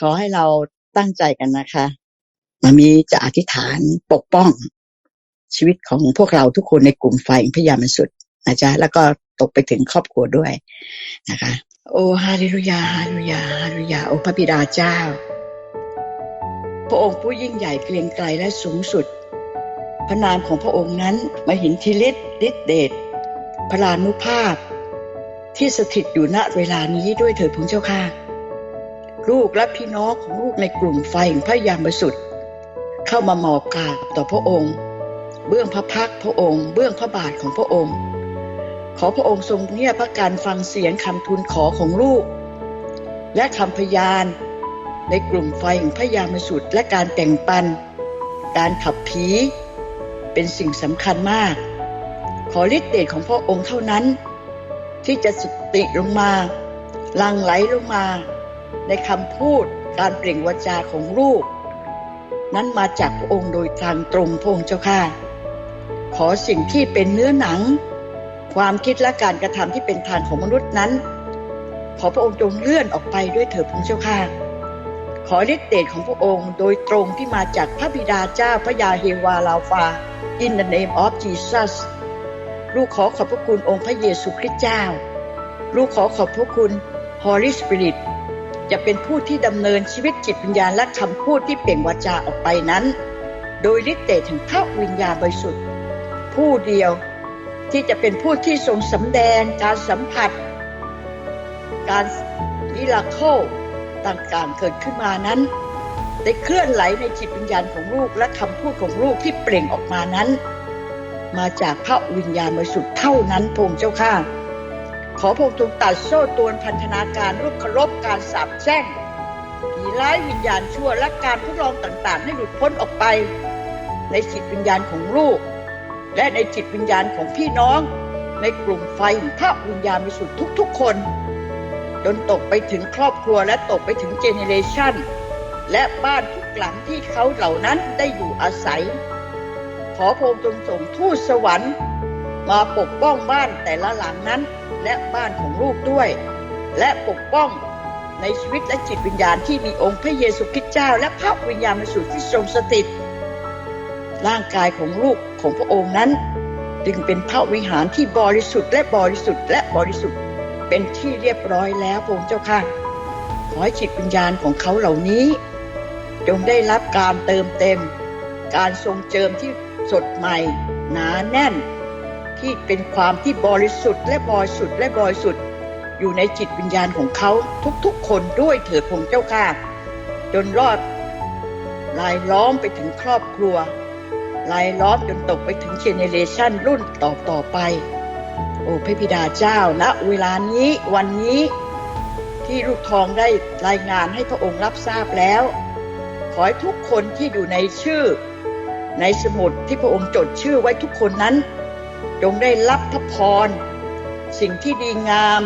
ขอให้เราตั้งใจกันนะคะมามีจะอธิษฐานปกป้องชีวิตของพวกเราทุกคนในกลุ่มไฟพยามันสุดนะจ๊ะแล้วก็ตกไปถึงครอบครัวด้วยนะคะ โอ้ฮาเลลูยาฮาเลลูยาฮาเลลูยาโอ้พระบิดาเจ้า พระองค์ผู้ยิ่งใหญ่เกรียงไกรและสูงสุด พระนามของพระองค์นั้นมาหินทิฤทธิ์ฤทธิเดชพระลานุภาพ ที่สถิตอยู่ณเวลานี้ด้วยเถิดพระเจ้าค่ะ ลูกและพี่น้องของลูกในกลุ่มไฟแห่งพระยามบริสุทธิ์เข้ามาหมอบกราบต่อพระองค์ เบื้องพระพักพระองค์ เบื้องพระบาทของพระองค์ ขอพระองค์ทรงเงียบพระการฟังเสียงคำทูลขอของลูก และคำพยาน ในกลุ่มไฟแห่งพระยามสุทธิ์และการแต่งปัน การขับผีเป็นสิ่งสำคัญมาก ขอฤทธิ์เดชของพระองค์เท่านั้น ที่จะสุติลงมาลังไหลลงมา ในคำพูดการเปล่งวาจาของลูก นั้นมาจากพระองค์โดยทางตรงพระองค์เจ้าค่ะ ขอสิ่งที่เป็นเนื้อหนัง ความคิดและการกระทำที่เป็นทางของมนุษย์นั้น ขอพระองค์จงเลื่อนออกไปด้วยเถิดพระองเจ้าค่ะ ขอฤทธิ์เดชของพระองค์โดยตรงที่มาจากพระบิดาเจ้าพระยาเฮวาลาฟา In the name of Jesus ลูกขอขอบพระคุณองค์พระเยซูคริสต์เจ้า ลูกขอขอบพระคุณ Holy Spirit จะเป็นผู้ที่ดำเนินชีวิตจิตวิญญาณและคำพูดที่เปล่งวาจาออกไปนั้น โดยฤทธิ์เดชแห่งพระวิญญาณบริสุทธิ์ ผู้เดียวที่จะเป็นผู้ที่ทรงสำแดงการสัมผัส การมิราเคิลต่างๆเกิดขึ้นมานั้น ได้เคลื่อนไหลในจิตวิญญาณของลูกและคำพูดของลูกที่เปล่งออกมานั้น มาจากพระวิญญาณบริสุทธิ์เท่านั้นพงค์เจ้าข้า ขอพระองค์จงตัดโซ่ตวนพันธนาการรูปเคารพการสาปแช่งผีร้ายวิญญาณชั่วและการทดลองต่างๆ ให้หลุดพ้นออกไป ในจิตวิญญาณของลูก และในจิตวิญญาณของพี่น้อง ในกลุ่มไฟแห่งพวิญญาณบริสุทธิ์ทุกๆ คน จนตกไปถึงครอบครัวและตกไปถึงเจเนเรชันและบ้านทุกหลังที่เขาเหล่านั้นได้อยู่อาศัย ขอพระองค์จงส่งทูตสวรรค์ มาปกป้องบ้านแต่ละหลังนั้น และบ้านของลูกด้วย และปกป้องในชีวิตและจิตวิญญาณที่มีองค์พระเยซูคริสต์เจ้า และพระวิญญาณบริสุทธิ์ที่ทรงสถิตร่างกายของลูกของพระองค์นั้น จึงเป็นพระวิหารที่บริสุทธิ์และบริสุทธิ์และบริสุทธิ์เป็นที่เรียบร้อยแล้วพระองค์เจ้าค่ะขอให้จิตวิญญาณของเขาเหล่านี้ จงได้รับการเติมเต็ม การทรงเจิมที่สดใหม่ หนาแน่น ที่เป็นความที่บริสุทธิ์และบริสุทธิ์และบริสุทธิ์ อยู่ในจิตวิญญาณของเขาทุกๆ คนด้วยเถิดพงเจ้าค่ะ จนรอดลายล้อมไปถึงครอบครัวลายล้อมจนตกไปถึงเจเนเรชันรุ่นต่อต่อไป โอ้พระบิดาเจ้าณเวลานี้วันนี้ที่ลูกทองได้รายงานให้พระองค์รับทราบแล้ว ขอให้ทุกคนที่อยู่ในชื่อ ในสมุดที่พระองค์จดชื่อไว้ทุกคนนั้น จงได้รับพระพร สิ่งที่ดีงาม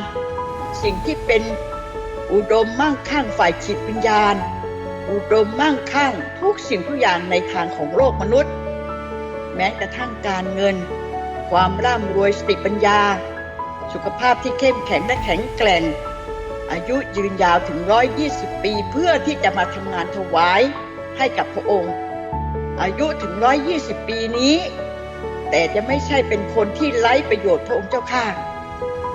สิ่งที่เป็นอุดมมั่งคั่งฝ่ายจิตวิญญาณ อุดมมั่งคั่งทุกสิ่งทุกอย่างในทางของโลกมนุษย์ แม้กระทั่งการเงิน ความร่ำรวยสติปัญญา สุขภาพที่เข้มแข็งและแข็งแกร่ง อายุยืนยาวถึง 120 ปีเพื่อที่จะมาทำงานถวายให้กับพระองค์ อายุถึง 120 ปีนี้ แต่จะไม่ใช่เป็นคนที่ไร้ประโยชน์พระองค์เจ้าข้า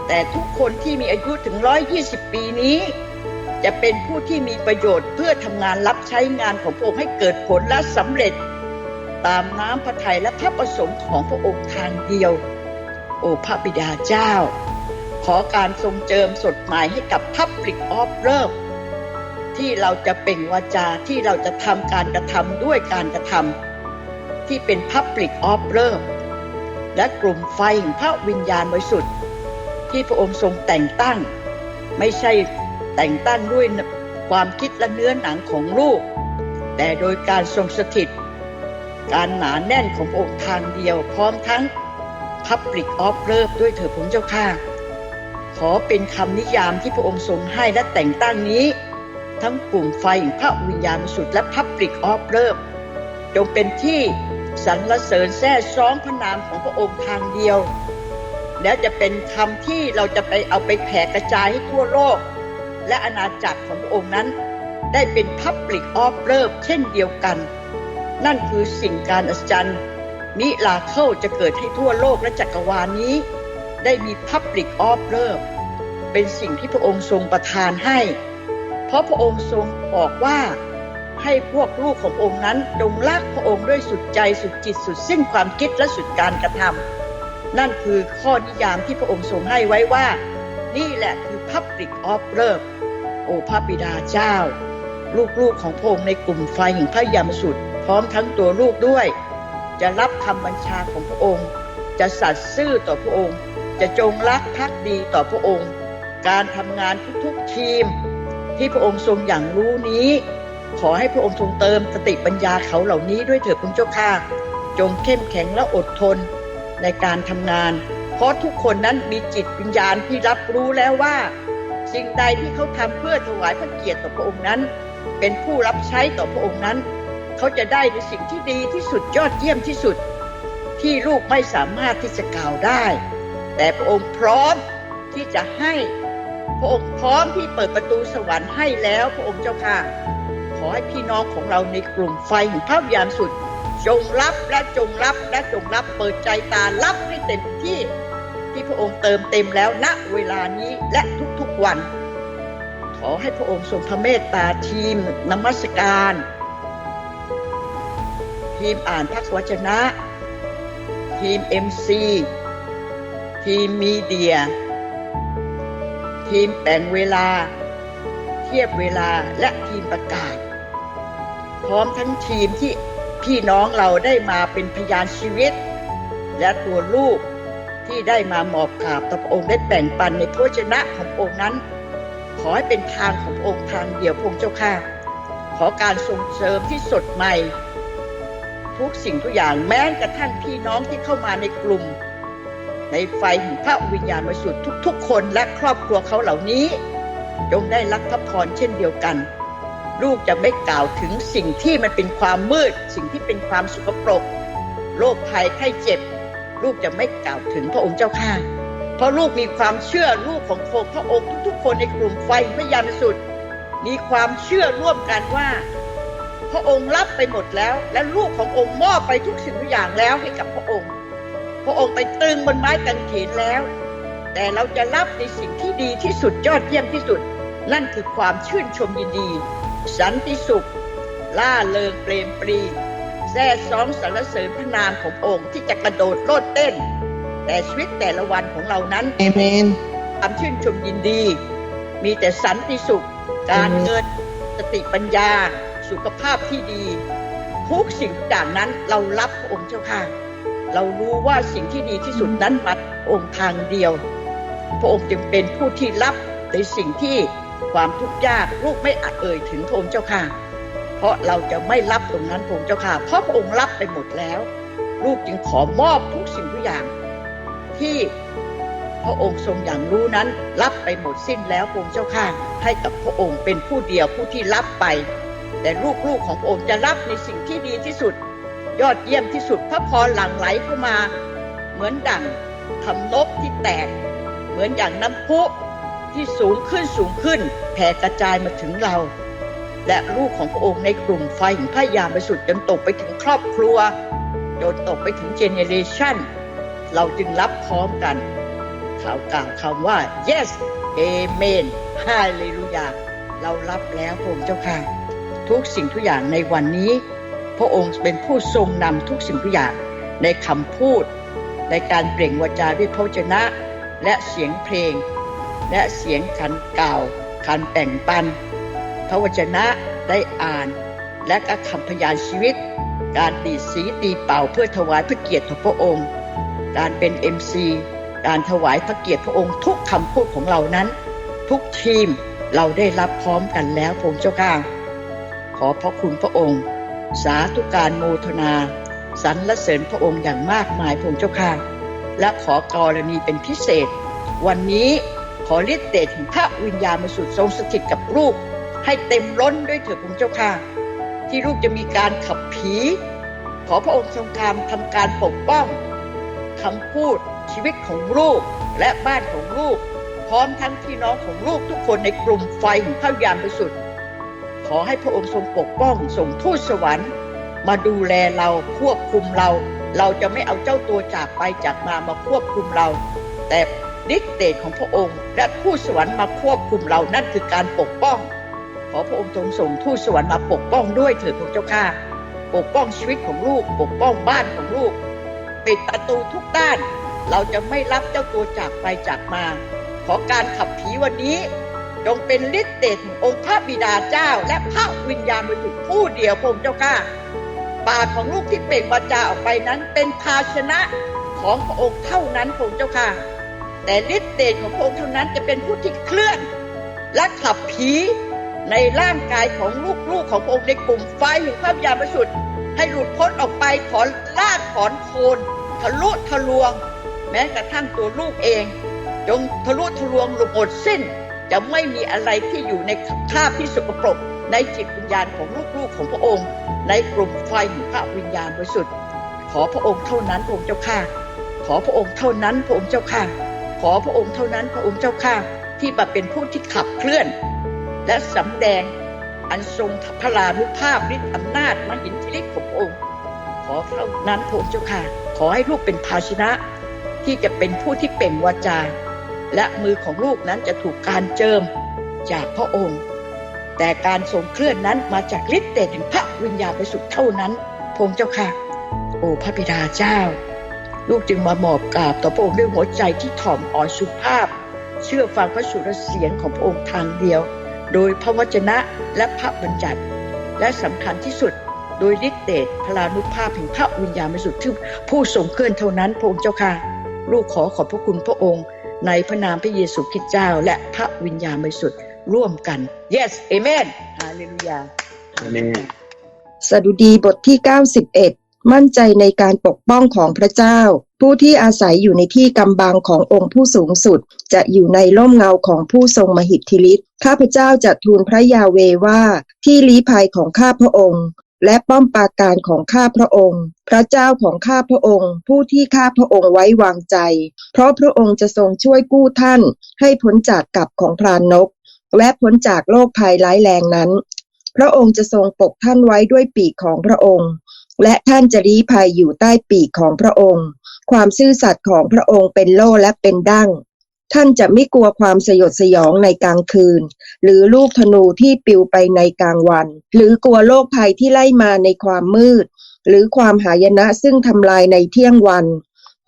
แต่ทุกคนที่มีอายุถึง 120 ปีนี้ จะเป็นผู้ที่มีประโยชน์เพื่อทำงานรับใช้งานของพระองค์ให้เกิดผลและสำเร็จ ตามน้ำพระทัยและพระประสงค์ของพระองค์ทางเดียว โอพระบิดาเจ้า ขอการทรงเจิมสดใหม่ให้กับ Public of Love ที่เราจะเป่งวาจาที่เราจะทำการกระทำด้วยการกระทำที่เป็น Public of Love และกลุ่มไฟแห่งพระวิญญาณบริสุทธิ์ที่พระองค์ทรงแต่งตั้ง ไม่ใช่แต่งตั้งด้วยความคิดและเนื้อหนังของลูก แต่โดยการทรงสถิต การหนาแน่นขององค์ทางเดียวพร้อมทั้ง Public of Love ด้วยเถิดผมเจ้าข้าขอเป็นคำนิยามที่พระองค์ทรงให้และแต่งตั้งนี้ ทั้งกลุ่มไฟแห่งพระวิญญาณสุทธิ์และ Public of Love จงเป็นที่ สรรเสริญแท้ซ้องพระนามของพระองค์ทางเดียว แล้วจะเป็นคำที่เราจะไปเอาไปแผ่กระจายให้ทั่วโลก และอาณาจักรของพระองค์นั้น ได้เป็น Public of Love เช่นเดียวกัน นั่นคือสิ่งการอัศจรรย์มิลาเคิลจะเกิดให้ทั่วโลกและจักรวาลนี้ ได้มี Public of Love เป็นสิ่งที่พระองค์ทรงประทานให้ เพราะพระองค์ทรงบอกว่า ให้พวกลูกขององค์นั้นจงรักพระองค์ด้วยสุดใจสุดจิตสุดสิ้นความคิดและสุดการกระทำนั่นคือข้อนิยามที่พระองค์ทรงให้ไว้ว่า นี่แหละคือ Public of Love โอพระบิดาเจ้า ลูกๆของพระองค์ในกลุ่มไฟแห่งพระยามสุด พร้อมทั้งตัวลูกด้วย จะรับคำบัญชาของพระองค์ จะสัตย์ซื่อต่อพระองค์ จะจงรักภักดีต่อพระองค์ การทำงานทุกๆทีม ที่พระองค์ทรงอย่างรู้นี้ ขอให้พระองค์ทรงเติมสติปัญญาเขาเหล่านี้ด้วยเถิดพระเจ้าค่ะ จงเข้มแข็งและอดทนในการทำงาน เพราะทุกคนนั้นมีจิตวิญญาณที่รับรู้แล้วว่า สิ่งใดที่เขาทำเพื่อถวายพระเกียรติต่อพระองค์นั้น เป็นผู้รับใช้ต่อพระองค์นั้น เขาจะได้ในสิ่งที่ดีที่สุดยอดเยี่ยมที่สุด ที่ลูกไม่สามารถที่จะกล่าวได้ แต่พระองค์พร้อมที่จะให้พระองค์พร้อมที่เปิดประตูสวรรค์ให้แล้วพระองค์เจ้าค่ะ อให้พี่น้องของเราในกลุ่มไฟแห่งภาพยามสุด จงรับและจงรับและจงรับเปิดใจตารับให้เต็มที่ที่พระองค์เติมเต็มแล้วณเวลานี้และทุกๆวัน ขอให้พระองค์ทรงพระเมตตาทีมนมัสการ ทีมอ่านพระวจนะ ทีม MC ทีมมีเดีย ทีมแต่งเวลา เทียบเวลาและทีมประกาศ พร้อมทั้งทีมที่พี่น้องเราได้มาเป็นพยานชีวิต และตัวลูกที่ได้มาหมอบกราบต่อพระองค์ได้แบ่งปันในพระวจนะขององค์นั้น ขอให้เป็นทางขององค์ทางเดียวพระองค์เจ้าค่ะ ขอการส่งเสริมที่สดใหม่ ทุกสิ่งทุกอย่างแม้กระทั่งพี่น้องที่เข้ามาในกลุ่ม ในไฟแห่งพระวิญญาณบริสุทธิ์ทุกๆ คนและครอบครัวเขาเหล่านี้ จงได้รับพระพรเช่นเดียวกัน ลูกจะไม่กล่าวถึงสิ่งที่มันเป็นความมืด สิ่งที่เป็นความสุขปรกโรคภัยไข้เจ็บ ลูกจะไม่กล่าวถึงพระองค์เจ้าข้าเพราะลูกมีความเชื่อลูกของโคพระองค์ทุกๆ คนในกลุ่มไฟพระยานสุด มีความเชื่อร่วมกันว่า พระองค์รับไปหมดแล้ว และลูกขององค์มอบไปทุกสิ่งทุกอย่างแล้วให้กับพระองค์ พระองค์ไปตึงบนไม้กางเขนแล้ว แต่เราจะรับในสิ่งที่ดีที่สุดยอดเยี่ยมที่สุด นั่นคือความชื่นชมยินดี สันติสุข ล่าเริงเปรมปรีแซ่ซ้องสรรเสริญพระนามขององค์ที่จะกระโดดโลดเต้น แต่ชีวิตแต่ละวันของเรานั้นเอเมนความชื่นชมยินดี มีแต่สันติสุข การเงินสติปัญญา สุขภาพที่ดีทุกสิ่งทุกอย่างนั้นเรารับพระองค์เจ้าค่ะ เรารู้ว่าสิ่งที่ดีที่สุดนั้นมาองค์ทางเดียว พระองค์จึงเป็นผู้ที่รับในสิ่งที่ ความทุกข์ยากลูกไม่อาจเอ่ยถึงพระองค์เจ้าค่ะ เพราะเราจะไม่รับตรงนั้นพระองค์เจ้าค่ะ เพราะพระองค์รับไปหมดแล้ว ลูกจึงขอมอบทุกสิ่งทุกอย่าง ที่พระองค์ทรงอย่างรู้นั้น รับไปหมดสิ้นแล้วพระองค์เจ้าค่ะ ให้กับพระองค์เป็นผู้เดียวผู้ที่รับไป แต่ลูกๆของพระองค์จะรับในสิ่งที่ดีที่สุด ยอดเยี่ยมที่สุดพระพรหลั่งไหลเข้ามา เหมือนดั่งทำนบที่แตก เหมือนอย่างน้ำพุ ที่สูงขึ้นสูงขึ้นแผ่กระจายมาถึงเรา และลูกของพระองค์ในกลุ่มไฟแห่งพระยาบริสุทธิ์จนตกไปถึงครอบครัวจนตกไปถึงเจเนเรชันเราจึงรับพร้อมกันข่าวกล่าวคำว่า yes amen h a l l e l u j a เรารับแล้วพระองค์เจ้าค่ะ ทุกสิ่งทุกอย่างในวันนี้ พระองค์เป็นผู้ทรงนำทุกสิ่งทุกอย่างในคำพูด ในการเปล่งวาจาด้วยพระวจนะ และเสียงเพลง และเสียงขันกล่าวขันแบ่งปัน พระวจนะได้อ่าน และก็คำพยานชีวิต การตีสีตีเป่าเพื่อถวายพระเกียรติต่อพระองค์ การเป็น MC การถวายพระเกียรติพระองค์ทุกคำพูดของเรานั้น ทุกทีมเราได้รับพร้อมกันแล้วพงเจ้าข้าขอพระคุณพระองค์ สาธุการโมทนาสรรเสริญพระองค์อย่างมากมายพงเจ้าค่ะและขอกรณีเป็นพิเศษ วันนี้ ขอฤทธิ์เดชแห่งพระวิญญาณมาสุดทรงสถิตกับลูก ให้เต็มล้นด้วยเถิดพระเจ้าค่ะ ที่ลูกจะมีการขับผี ขอพระองค์ทรงการทำการปกป้องคำพูดชีวิตของลูกและบ้านของลูก พร้อมทั้งพี่น้องของลูกทุกคนในกลุ่มไฟแห่งพระวิญญาณบริสุทธิ์ขอให้พระองค์ทรงปกป้องส่งทูตสวรรค์ มาดูแลเราควบคุมเรา เราจะไม่เอาเจ้าตัวจากไปจากมามาควบคุมเรา แต่ ฤทธิเดชของพระองค์ และทูตสวรรค์มาควบคุมเรานั่นคือการปกป้อง ขอพระองค์ทรงส่งทูตสวรรค์มาปกป้องด้วยเถิดพระเจ้าข้าปกป้องชีวิตของลูก ปกป้องบ้านของลูกปิดประตูทุกด้าน เราจะไม่รับเจ้าตัวจากไปจากมา ขอการขับผีวันนี้จงเป็นฤทธิ์เดชขององค์พระบิดาเจ้า และพระวิญญาณบริสุทธิ์ผู้เดียวพระองค์เจ้าข้าปากของลูกที่เปล่งวาจาออกไปนั้นเป็นภาชนะของพระองค์เท่านั้นพระองค์เจ้าข้า แต่ฤทธิ์เดชของพระองค์เท่านั้นจะเป็นผู้ที่เคลื่อน และขับผีในร่างกายของลูกๆของพระองค์ในกลุ่มไฟแห่งพระวิญญาณบริสุทธิ์ให้หลุดพ้นออกไปถอนลากถอนโคนทะลุทะลวง แม้กระทั่งตัวลูกเอง จงทะลุทะลวงหลุดหมดสิ้น จะไม่มีอะไรที่อยู่ในคราบที่สกปรกในจิตวิญญาณของลูกๆของพระองค์ ในกลุ่มไฟแห่งพระวิญญาณบริสุทธิ์ขอพระองค์เท่านั้นพระองค์เจ้าข้าขอพระองค์เท่านั้นพระองค์เจ้าข้า อพระองค์เท่านั้นพระองค์เจ้าข้าที่มาเป็นผู้ที่ขับเคลื่อน และสำแดงอันทรงพระลานุภาพฤทธิอำนาจมหินทฤทธิ์ขององค์ ขอเท่านั้นพระองค์เจ้าค่ะ ขอให้ลูกเป็นภาชนะ ที่จะเป็นผู้ที่เป่งวาจา และมือของลูกนั้นจะถูกการเจิมจากพระองค์ แต่การทรงเคลื่อนนั้นมาจากฤทธิ์เดชแห่งพระวิญญาณบริสุทธิ์เท่านั้นพระองค์เจ้าค่ะ โอ้พระบิดาเจ้า ลูกจึงมาหมอบกราบต่อพระองค์ด้วยหัวใจที่ถ่อมอ่อนสุภาพ เชื่อฟังพระสุรเสียงของพระองค์ทางเดียว โดยพระวจนะและพระบัญญัติ และสำคัญที่สุดโดยฤทธิเดชพลานุภาพแห่งพระวิญญาณบริสุทธิ์ที่ผู้ทรงเคลื่อนเท่านั้นพระองค์เจ้าค่ะ ลูกขอขอบพระคุณพระองค์ ในพระนามพระเยซูคริสต์เจ้า และพระวิญญาณบริสุทธิ์ร่วมกัน yes amen ฮาเลลูยา Amen สดุดีบทที่ 91 มั่นใจในการปกป้องของพระเจ้า ผู้ที่อาศัยอยู่ในที่กำบังขององค์ผู้สูงสุด จะอยู่ในร่มเงาของผู้ทรงมหิทธิฤทธิ์ข้าพเจ้าจะทูลพระยาเวว่าที่ลี้ภัยของข้าพระองค์ และป้อมปราการของข้าพระองค์ พระเจ้าของข้าพระองค์ ผู้ที่ข้าพระองค์ไว้วางใจ เพราะพระองค์จะทรงช่วยกู้ท่าน ให้พ้นจากกับของพรานนก และพ้นจากโรคภัยร้ายแรงนั้น พระองค์จะทรงปกท่านไว้ด้วยปีกของพระองค์ และท่านจะลี้ภัยอยู่ใต้ปีกของพระองค์ ความซื่อสัตย์ของพระองค์เป็นโล่และเป็นดั้ง ท่านจะไม่กลัวความสยดสยองในกลางคืน หรือลูกธนูที่ปิวไปในกลางวัน หรือกลัวโรคภัยที่ไล่มาในความมืด หรือความหายนะซึ่งทำลายในเที่ยงวัน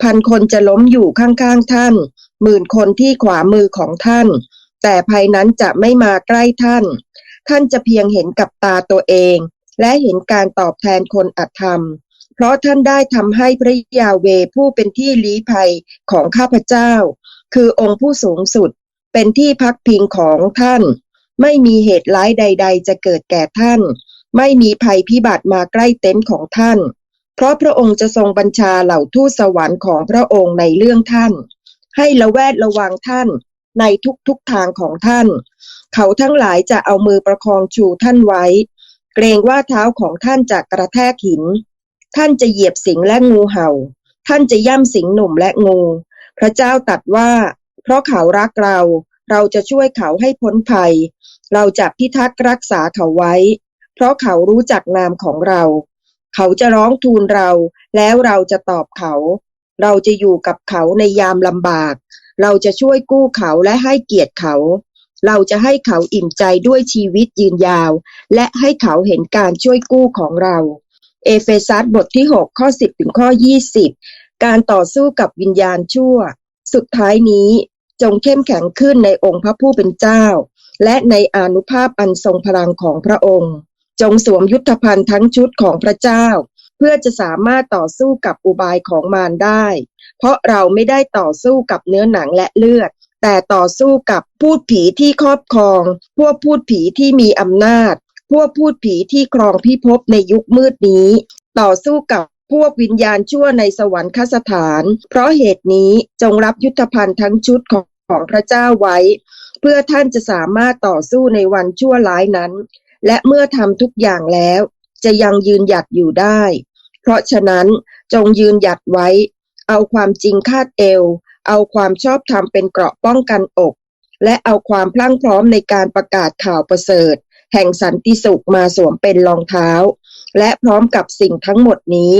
พันคนจะล้มอยู่ข้างๆท่าน หมื่นคนที่ขวามือของท่าน แต่ภัยนั้นจะไม่มาใกล้ท่าน ท่านจะเพียงเห็นกับตาตัวเอง และเห็นการตอบแทนคนอธรรม เพราะท่านได้ทำให้พระยาเวผู้เป็นที่ลี้ภัยของข้าพเจ้า คือองค์ผู้สูงสุดเป็นที่พักพิงของท่าน ไม่มีเหตุร้ายใด ๆ จะเกิดแก่ท่าน ไม่มีภัยพิบัติมาใกล้เต็นท์ของท่าน เพราะพระองค์จะทรงบัญชาเหล่าทูตสวรรค์ของพระองค์ในเรื่องท่าน ให้ละแวดระวังท่านในทุกๆทางของท่าน เขาทั้งหลายจะเอามือประคองชูท่านไว้ เกรงว่าเท้าของท่านจะกระแทกหิน ท่านจะเหยียบสิงและงูเห่า ท่านจะย่ำสิงหนุ่มและงู พระเจ้าตัดว่า เพราะเขารักเรา เราจะช่วยเขาให้พ้นภัย เราจะพิทักษ์รักษาเขาไว้ เพราะเขารู้จักนามของเรา เขาจะร้องทูลเรา แล้วเราจะตอบเขา เราจะอยู่กับเขาในยามลำบาก เราจะช่วยกู้เขาและให้เกียรติเขา เราจะให้เขาอิ่มใจด้วยชีวิตยืนยาว และให้เขาเห็นการช่วยกู้ของเรา เอเฟซัสบทที่ 6 ข้อ 10 ถึงข้อ 20 การต่อสู้กับวิญญาณชั่ว สุดท้ายนี้จงเข้มแข็งขึ้นในองค์พระผู้เป็นเจ้า และในอนุภาพอันทรงพลังของพระองค์ จงสวมยุทธภัณฑ์ทั้งชุดของพระเจ้า เพื่อจะสามารถต่อสู้กับอุบายของมารได้ เพราะเราไม่ได้ต่อสู้กับเนื้อหนังและเลือด แต่ต่อสู้กับพูดผีที่ครอบครอง พวกพูดผีที่มีอำนาจ พวกพูดผีที่ครองพิภพในยุคมืดนี้ ต่อสู้กับพวกวิญญาณชั่วในสวรรคสถาน เพราะเหตุนี้จงรับยุทธภัณฑ์ทั้งชุดของของพระเจ้าไว้ เพื่อท่านจะสามารถต่อสู้ในวันชั่วร้ายนั้น และเมื่อทำทุกอย่างแล้ว จะยังยืนหยัดอยู่ได้ เพราะฉะนั้นจงยืนหยัดไว้ เอาความจริงคาดเอว เอาความชอบธรรมเป็นเกราะป้องกันอก และเอาความพลั่งพร้อมในการประกาศข่าวประเสริฐ แห่งสันติสุขมาสวมเป็นรองเท้า และพร้อมกับสิ่งทั้งหมดนี้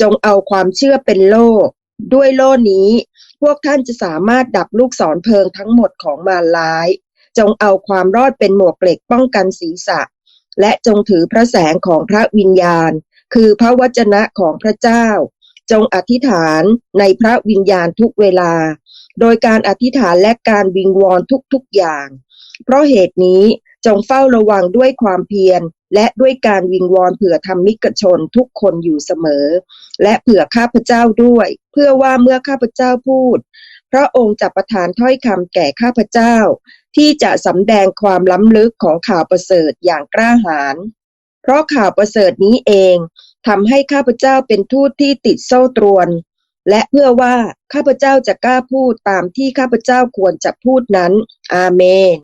จงเอาความเชื่อเป็นโล่ ด้วยโล่นี้ พวกท่านจะสามารถดับลูกศรเพลิงทั้งหมดของมารร้าย จงเอาความรอดเป็นหมวกเหล็กป้องกันศีรษะ และจงถือพระแสงของพระวิญญาณ คือพระวจนะของพระเจ้า จงอธิษฐานในพระวิญญาณทุกเวลา โดยการอธิษฐานและการวิงวอนทุกๆอย่าง เพราะเหตุนี้จงเฝ้าระวังด้วยความเพียรและด้วยการวิงวอนเผื่อธรรมิกชนทุกคนอยู่เสมอ และเผื่อข้าพเจ้าด้วย เพื่อว่าเมื่อข้าพเจ้าพูด พระองค์จะประทานถ้อยคำแก่ข้าพเจ้า ที่จะสำแดงความล้ำลึกของข่าวประเสริฐอย่างกล้าหาญเพราะข่าวประเสริฐนี้เอง ทำให้ข้าพเจ้าเป็นทูตที่ติดโซ่ตรวน และเพื่อว่าข้าพเจ้าจะกล้าพูดตามที่ข้าพเจ้าควรจะพูดนั้น อาเมน